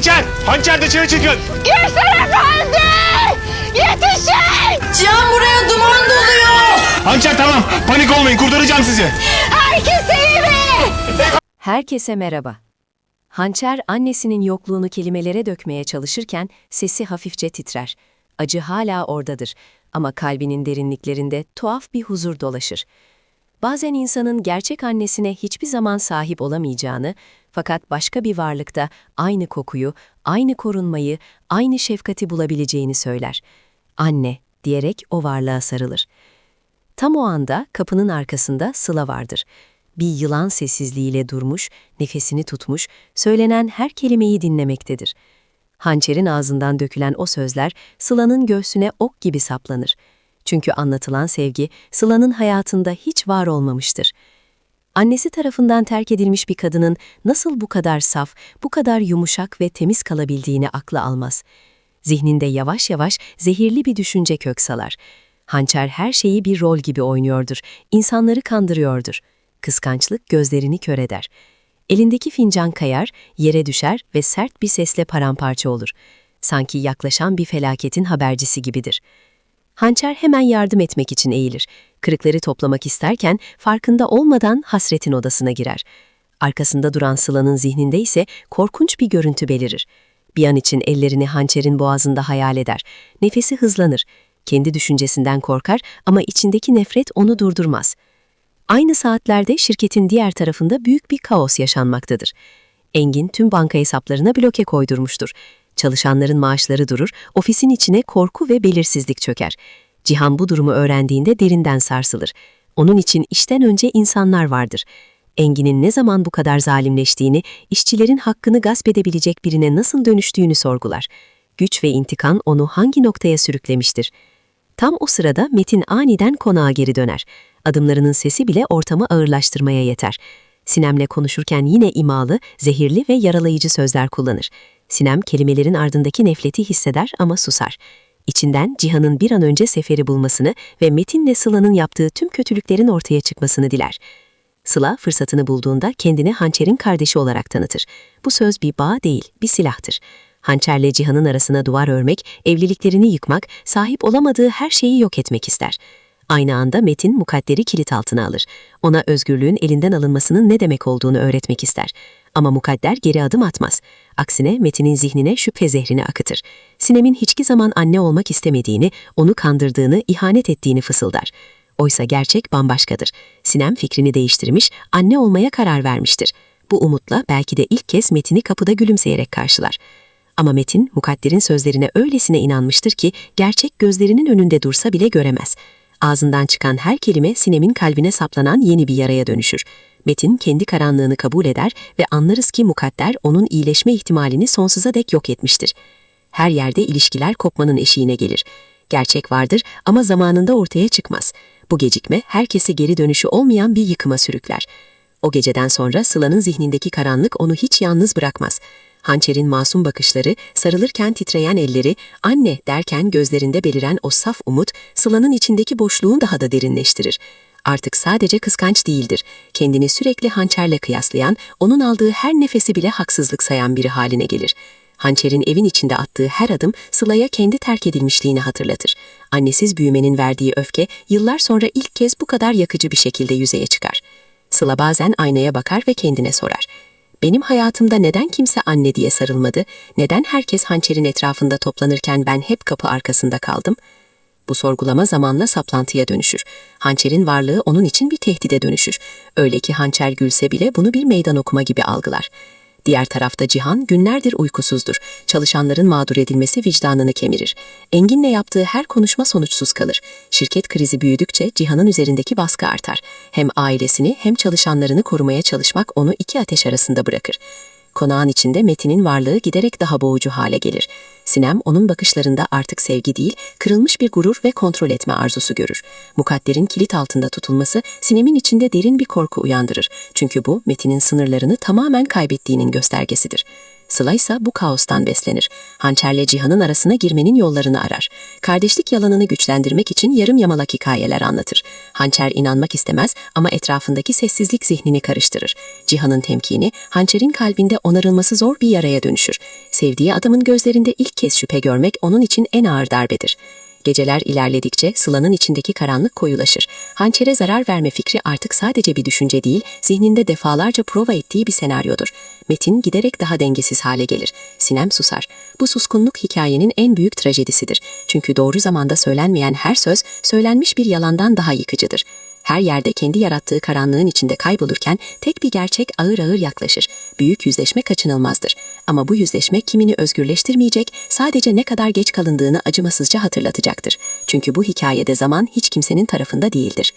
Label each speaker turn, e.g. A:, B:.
A: Hançer! Hançer dışarı çıkın!
B: Gülsen Efendi! Yetişin!
C: Can buraya duman doluyor.
A: Hançer tamam. Panik olmayın. Kurtaracağım sizi.
B: Herkes iyi mi?
D: Herkese merhaba. Hançer annesinin yokluğunu kelimelere dökmeye çalışırken sesi hafifçe titrer. Acı hala oradadır ama kalbinin derinliklerinde tuhaf bir huzur dolaşır. Bazen insanın gerçek annesine hiçbir zaman sahip olamayacağını fakat başka bir varlıkta aynı kokuyu, aynı korunmayı, aynı şefkati bulabileceğini söyler. Anne diyerek o varlığa sarılır. Tam o anda kapının arkasında Sıla vardır. Bir yılan sessizliğiyle durmuş, nefesini tutmuş, söylenen her kelimeyi dinlemektedir. Hançerin ağzından dökülen o sözler Sıla'nın göğsüne ok gibi saplanır. Çünkü anlatılan sevgi Sıla'nın hayatında hiç var olmamıştır. Annesi tarafından terk edilmiş bir kadının nasıl bu kadar saf, bu kadar yumuşak ve temiz kalabildiğini aklı almaz. Zihninde yavaş yavaş zehirli bir düşünce kök salar. Hançer her şeyi bir rol gibi oynuyordur, insanları kandırıyordur. Kıskançlık gözlerini kör eder. Elindeki fincan kayar, yere düşer ve sert bir sesle paramparça olur. Sanki yaklaşan bir felaketin habercisi gibidir. Hançer hemen yardım etmek için eğilir. Kırıkları toplamak isterken farkında olmadan hasretin odasına girer. Arkasında duran Sıla'nın zihninde ise korkunç bir görüntü belirir. Bir an için ellerini hançerin boğazında hayal eder. Nefesi hızlanır. Kendi düşüncesinden korkar ama içindeki nefret onu durdurmaz. Aynı saatlerde şirketin diğer tarafında büyük bir kaos yaşanmaktadır. Engin tüm banka hesaplarına bloke koydurmuştur. Çalışanların maaşları durur, ofisin içine korku ve belirsizlik çöker. Cihan bu durumu öğrendiğinde derinden sarsılır. Onun için işten önce insanlar vardır. Engin'in ne zaman bu kadar zalimleştiğini, işçilerin hakkını gasp edebilecek birine nasıl dönüştüğünü sorgular. Güç ve intikam onu hangi noktaya sürüklemiştir? Tam o sırada Metin aniden konağa geri döner. Adımlarının sesi bile ortamı ağırlaştırmaya yeter. Sinem'le konuşurken yine imalı, zehirli ve yaralayıcı sözler kullanır. Sinem kelimelerin ardındaki nefreti hisseder ama susar. İçinden Cihan'ın bir an önce seferi bulmasını ve Metin'le Sıla'nın yaptığı tüm kötülüklerin ortaya çıkmasını diler. Sıla fırsatını bulduğunda kendini hançerin kardeşi olarak tanıtır. Bu söz bir bağ değil, bir silahtır. Hançerle Cihan'ın arasına duvar örmek, evliliklerini yıkmak, sahip olamadığı her şeyi yok etmek ister. Aynı anda Metin mukadderi kilit altına alır. Ona özgürlüğün elinden alınmasının ne demek olduğunu öğretmek ister. Ama mukadder geri adım atmaz. Aksine Metin'in zihnine şüphe zehrini akıtır. Sinem'in hiçbir zaman anne olmak istemediğini, onu kandırdığını, ihanet ettiğini fısıldar. Oysa gerçek bambaşkadır. Sinem fikrini değiştirmiş, anne olmaya karar vermiştir. Bu umutla belki de ilk kez Metin'i kapıda gülümseyerek karşılar. Ama Metin, mukadderin sözlerine öylesine inanmıştır ki gerçek gözlerinin önünde dursa bile göremez. Ağzından çıkan her kelime Sinem'in kalbine saplanan yeni bir yaraya dönüşür. Metin kendi karanlığını kabul eder ve anlarız ki mukadder onun iyileşme ihtimalini sonsuza dek yok etmiştir. Her yerde ilişkiler kopmanın eşiğine gelir. Gerçek vardır ama zamanında ortaya çıkmaz. Bu gecikme herkesi geri dönüşü olmayan bir yıkıma sürükler. O geceden sonra Sıla'nın zihnindeki karanlık onu hiç yalnız bırakmaz. Hançer'in masum bakışları, sarılırken titreyen elleri, anne derken gözlerinde beliren o saf umut, Sıla'nın içindeki boşluğun daha da derinleştirir. Artık sadece kıskanç değildir. Kendini sürekli hançerle kıyaslayan, onun aldığı her nefesi bile haksızlık sayan biri haline gelir. Hançer'in evin içinde attığı her adım Sıla'ya kendi terk edilmişliğini hatırlatır. Annesiz büyümenin verdiği öfke yıllar sonra ilk kez bu kadar yakıcı bir şekilde yüzeye çıkar. Sıla bazen aynaya bakar ve kendine sorar. Benim hayatımda neden kimse anne diye sarılmadı, neden herkes hançerin etrafında toplanırken ben hep kapı arkasında kaldım? Bu sorgulama zamanla saplantıya dönüşür. Hançerin varlığı onun için bir tehdide dönüşür. Öyle ki hançer gülse bile bunu bir meydan okuma gibi algılar. Diğer tarafta Cihan günlerdir uykusuzdur. Çalışanların mağdur edilmesi vicdanını kemirir. Engin'le yaptığı her konuşma sonuçsuz kalır. Şirket krizi büyüdükçe Cihan'ın üzerindeki baskı artar. Hem ailesini hem çalışanlarını korumaya çalışmak onu iki ateş arasında bırakır. Konağın içinde Metin'in varlığı giderek daha boğucu hale gelir. Sinem onun bakışlarında artık sevgi değil, kırılmış bir gurur ve kontrol etme arzusu görür. Mukadder'in kilit altında tutulması Sinem'in içinde derin bir korku uyandırır. Çünkü bu Metin'in sınırlarını tamamen kaybettiğinin göstergesidir. Sıla ise bu kaostan beslenir. Hançerle Cihan'ın arasına girmenin yollarını arar. Kardeşlik yalanını güçlendirmek için yarım yamalak hikayeler anlatır. Hançer inanmak istemez ama etrafındaki sessizlik zihnini karıştırır. Cihan'ın temkini, Hançer'in kalbinde onarılması zor bir yaraya dönüşür. Sevdiği adamın gözlerinde ilk kez şüphe görmek onun için en ağır darbedir. Geceler ilerledikçe Sıla'nın içindeki karanlık koyulaşır. Hançere zarar verme fikri artık sadece bir düşünce değil, zihninde defalarca prova ettiği bir senaryodur. Metin giderek daha dengesiz hale gelir. Sinem susar. Bu suskunluk hikayenin en büyük trajedisidir. Çünkü doğru zamanda söylenmeyen her söz, söylenmiş bir yalandan daha yıkıcıdır. Her yerde kendi yarattığı karanlığın içinde kaybolurken tek bir gerçek ağır ağır yaklaşır. Büyük yüzleşme kaçınılmazdır. Ama bu yüzleşme kimini özgürleştirmeyecek, sadece ne kadar geç kalındığını acımasızca hatırlatacaktır. Çünkü bu hikayede zaman hiç kimsenin tarafında değildir.